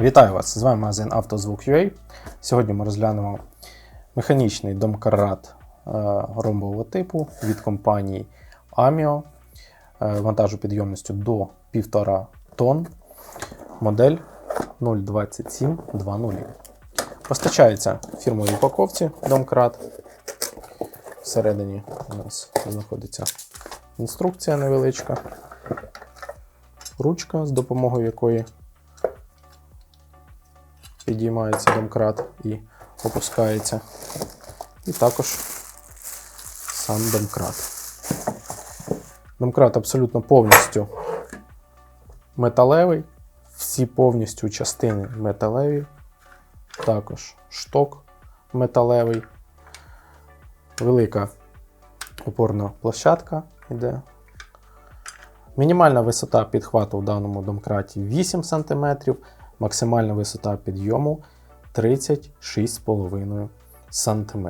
Вітаю вас! З вами магазин «Автозвук.UA». Сьогодні ми розглянемо механічний домкарат е, ромбового типу від компанії Amio е, вантажопідйомністю до 1,5 тонн, модель 02720. Постачається в фірмовій упаковці домкрат. Всередині у нас знаходиться інструкція невеличка, ручка, з допомогою якої підіймається домкрат і опускається. І також сам домкрат. Домкрат абсолютно повністю металевий, всі повністю частини металеві, також шток металевий, велика опорна площадка йде. Мінімальна висота підхвату в даному домкраті 8 см, максимальна висота підйому 36,5 см.